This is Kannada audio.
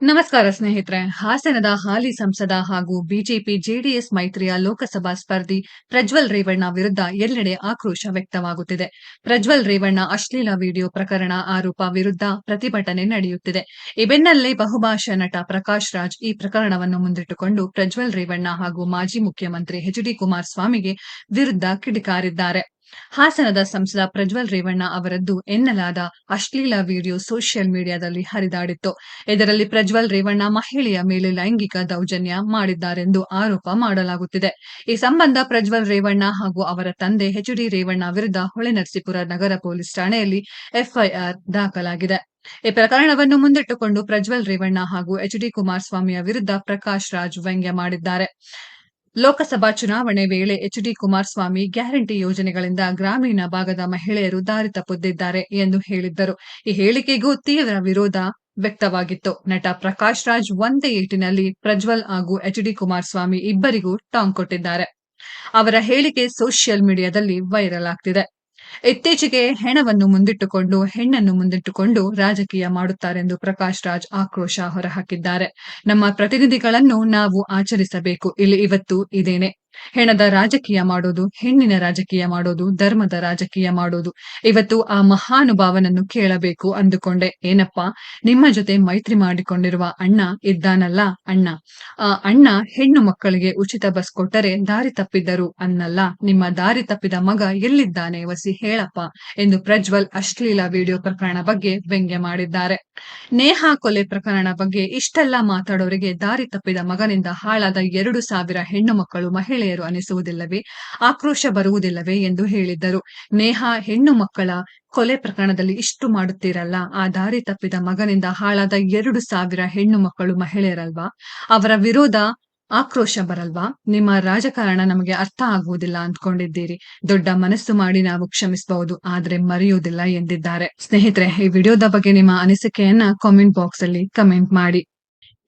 ನಮಸ್ಕಾರ ಸ್ನೇಹಿತರೆ. ಹಾಸನದ ಹಾಲಿ ಸಂಸದ ಹಾಗೂ ಬಿಜೆಪಿ ಜೆಡಿಎಸ್ ಮೈತ್ರಿಯ ಲೋಕಸಭಾ ಸ್ಪರ್ಧಿ ಪ್ರಜ್ವಲ್ ರೇವಣ್ಣ ವಿರುದ್ಧ ಎಲ್ಲೆಡೆ ಆಕ್ರೋಶ ವ್ಯಕ್ತವಾಗುತ್ತಿದೆ. ಪ್ರಜ್ವಲ್ ರೇವಣ್ಣ ಅಶ್ಲೀಲ ವಿಡಿಯೋ ಪ್ರಕರಣ ಆರೋಪ ವಿರುದ್ಧ ಪ್ರತಿಭಟನೆ ನಡೆಯುತ್ತಿದೆ. ಈ ಬೆನ್ನಲ್ಲೇ ಬಹುಭಾಷಾ ನಟ ಪ್ರಕಾಶ್ ರಾಜ್ ಈ ಪ್ರಕರಣವನ್ನು ಮುಂದಿಟ್ಟುಕೊಂಡು ಪ್ರಜ್ವಲ್ ರೇವಣ್ಣ ಹಾಗೂ ಮಾಜಿ ಮುಖ್ಯಮಂತ್ರಿ ಎಚ್ ಡಿ ಕುಮಾರಸ್ವಾಮಿಗೆ ವಿರುದ್ಧ ಕಿಡಿಕಾರಿದ್ದಾರೆ. ಹಾಸನದ ಸಂಸದ ಪ್ರಜ್ವಲ್ ರೇವಣ್ಣ ಅವರದ್ದು ಎನ್ನಲಾದ ಅಶ್ಲೀಲ ವಿಡಿಯೋ ಸೋಷಿಯಲ್ ಮೀಡಿಯಾದಲ್ಲಿ ಹರಿದಾಡಿತ್ತು. ಇದರಲ್ಲಿ ಪ್ರಜ್ವಲ್ ರೇವಣ್ಣ ಮಹಿಳೆಯ ಮೇಲೆ ಲೈಂಗಿಕ ದೌರ್ಜನ್ಯ ಮಾಡಿದ್ದಾರೆಂದು ಆರೋಪ ಮಾಡಲಾಗುತ್ತಿದೆ. ಈ ಸಂಬಂಧ ಪ್ರಜ್ವಲ್ ರೇವಣ್ಣ ಹಾಗೂ ಅವರ ತಂದೆ ಎಚ್ ಡಿ ರೇವಣ್ಣ ವಿರುದ್ಧ ಹೊಳೆನರಸೀಪುರ ನಗರ ಪೊಲೀಸ್ ಠಾಣೆಯಲ್ಲಿ ಎಫ್ಐಆರ್ ದಾಖಲಾಗಿದೆ. ಈ ಪ್ರಕರಣವನ್ನು ಮುಂದಿಟ್ಟುಕೊಂಡು ಪ್ರಜ್ವಲ್ ರೇವಣ್ಣ ಹಾಗೂ ಎಚ್ ಡಿ ಕುಮಾರಸ್ವಾಮಿಯ ವಿರುದ್ಧ ಪ್ರಕಾಶ್ ರಾಜ್ ವ್ಯಂಗ್ಯ ಮಾಡಿದ್ದಾರೆ. ಲೋಕಸಭಾ ಚುನಾವಣೆ ವೇಳೆ ಎಚ್ಡಿ ಕುಮಾರಸ್ವಾಮಿ ಗ್ಯಾರಂಟಿ ಯೋಜನೆಗಳಿಂದ ಗ್ರಾಮೀಣ ಭಾಗದ ಮಹಿಳೆಯರು ದಾರಿ ತಪ್ಪುತ್ತಿದ್ದಾರೆ ಎಂದು ಹೇಳಿದ್ದರು. ಈ ಹೇಳಿಕೆಗೂ ತೀವ್ರ ವಿರೋಧ ವ್ಯಕ್ತವಾಗಿತ್ತು. ನಟ ಪ್ರಕಾಶ್ ರಾಜ್ ಒಂದೇ ಏಟಿನಲ್ಲಿ ಪ್ರಜ್ವಲ್ ಹಾಗೂ ಎಚ್ಡಿ ಕುಮಾರಸ್ವಾಮಿ ಇಬ್ಬರಿಗೂ ಟಾಂಗ್ ಕೊಟ್ಟಿದ್ದಾರೆ. ಅವರ ಹೇಳಿಕೆ ಸೋಷಿಯಲ್ ಮೀಡಿಯಾದಲ್ಲಿ ವೈರಲ್ ಆಗ್ತಿದೆ. ಇತ್ತೀಚೆಗೆ ಹೆಣವನ್ನು ಮುಂದಿಟ್ಟುಕೊಂಡು, ಹೆಣ್ಣನ್ನು ಮುಂದಿಟ್ಟುಕೊಂಡು ರಾಜಕೀಯ ಮಾಡುತ್ತಾರೆಂದು ಪ್ರಕಾಶ್ ರಾಜ್ ಆಕ್ರೋಶ ಹೊರಹಾಕಿದ್ದಾರೆ. ನಮ್ಮ ಪ್ರತಿನಿಧಿಗಳನ್ನು ನಾವು ಆಚರಿಸಬೇಕು. ಇಲ್ಲಿ ಇವತ್ತು ಇದೇನೆ. ಹೆಣದ ರಾಜಕೀಯ ಮಾಡೋದು, ಹೆಣ್ಣಿನ ರಾಜಕೀಯ ಮಾಡೋದು, ಧರ್ಮದ ರಾಜಕೀಯ ಮಾಡೋದು. ಇವತ್ತು ಆ ಮಹಾನುಭಾವನನ್ನು ಕೇಳಬೇಕು ಅಂದುಕೊಂಡೆ. ಏನಪ್ಪಾ? ನಿಮ್ಮ ಜೊತೆ ಮೈತ್ರಿ ಮಾಡಿಕೊಂಡಿರುವ ಅಣ್ಣ ಇದ್ದಾನಲ್ಲ ಅಣ್ಣ. ಆ ಅಣ್ಣ ಹೆಣ್ಣು ಮಕ್ಕಳಿಗೆ ಉಚಿತ ಬಸ್ ಕೊಟ್ಟರೆ ದಾರಿ ತಪ್ಪಿದ್ದರು ಅನ್ನಲ್ಲ. ನಿಮ್ಮ ದಾರಿ ತಪ್ಪಿದ ಮಗ ಎಲ್ಲಿದ್ದಾನೆ ವಸಿ ಹೇಳಪ್ಪ ಎಂದು ಪ್ರಜ್ವಲ್ ಅಶ್ಲೀಲ ವಿಡಿಯೋ ಪ್ರಕರಣ ಬಗ್ಗೆ ವ್ಯಂಗ್ಯ ಮಾಡಿದ್ದಾರೆ. ನೇಹಾ ಕೊಲೆ ಪ್ರಕರಣ ಬಗ್ಗೆ ಇಷ್ಟೆಲ್ಲ ಮಾತಾಡೋರಿಗೆ ದಾರಿ ತಪ್ಪಿದ ಮಗನಿಂದ ಹಾಳಾದ ಎರಡು ಸಾವಿರ ಹೆಣ್ಣು ಮಕ್ಕಳು ಮಹಿಳೆಯರು ಅನಿಸುವುದಿಲ್ಲವೇ? ಆಕ್ರೋಶ ಬರುವುದಿಲ್ಲವೇ ಎಂದು ಹೇಳಿದ್ದರು. ನೇಹಾ, ಹೆಣ್ಣು ಮಕ್ಕಳ ಕೊಲೆ ಪ್ರಕರಣದಲ್ಲಿ ಇಷ್ಟು ಮಾಡುತ್ತೀರಲ್ಲ? ಆ ದಾರಿ ತಪ್ಪಿದ ಮಗನಿಂದ ಹಾಳಾದ ಎರಡು ಸಾವಿರ ಹೆಣ್ಣು ಮಕ್ಕಳು ಮಹಿಳೆಯರಲ್ವಾ? ಅವರ ವಿರೋಧ ಆಕ್ರೋಶ ಬರಲ್ವಾ? ನಿಮ್ಮ ರಾಜಕಾರಣ ನಮಗೆ ಅರ್ಥ ಆಗುವುದಿಲ್ಲ ಅಂದ್ಕೊಂಡಿದ್ದೀರಿ. ದೊಡ್ಡ ಮನಸ್ಸು ಮಾಡಿ ನಾವು ಕ್ಷಮಿಸಬಹುದು, ಆದ್ರೆ ಮರೆಯುವುದಿಲ್ಲ ಎಂದಿದ್ದಾರೆ. ಸ್ನೇಹಿತರೆ, ಈ ವಿಡಿಯೋದ ಬಗ್ಗೆ ನಿಮ್ಮ ಅನಿಸಿಕೆಯನ್ನ ಕಾಮೆಂಟ್ ಬಾಕ್ಸ್ ಅಲ್ಲಿ ಕಮೆಂಟ್ ಮಾಡಿ.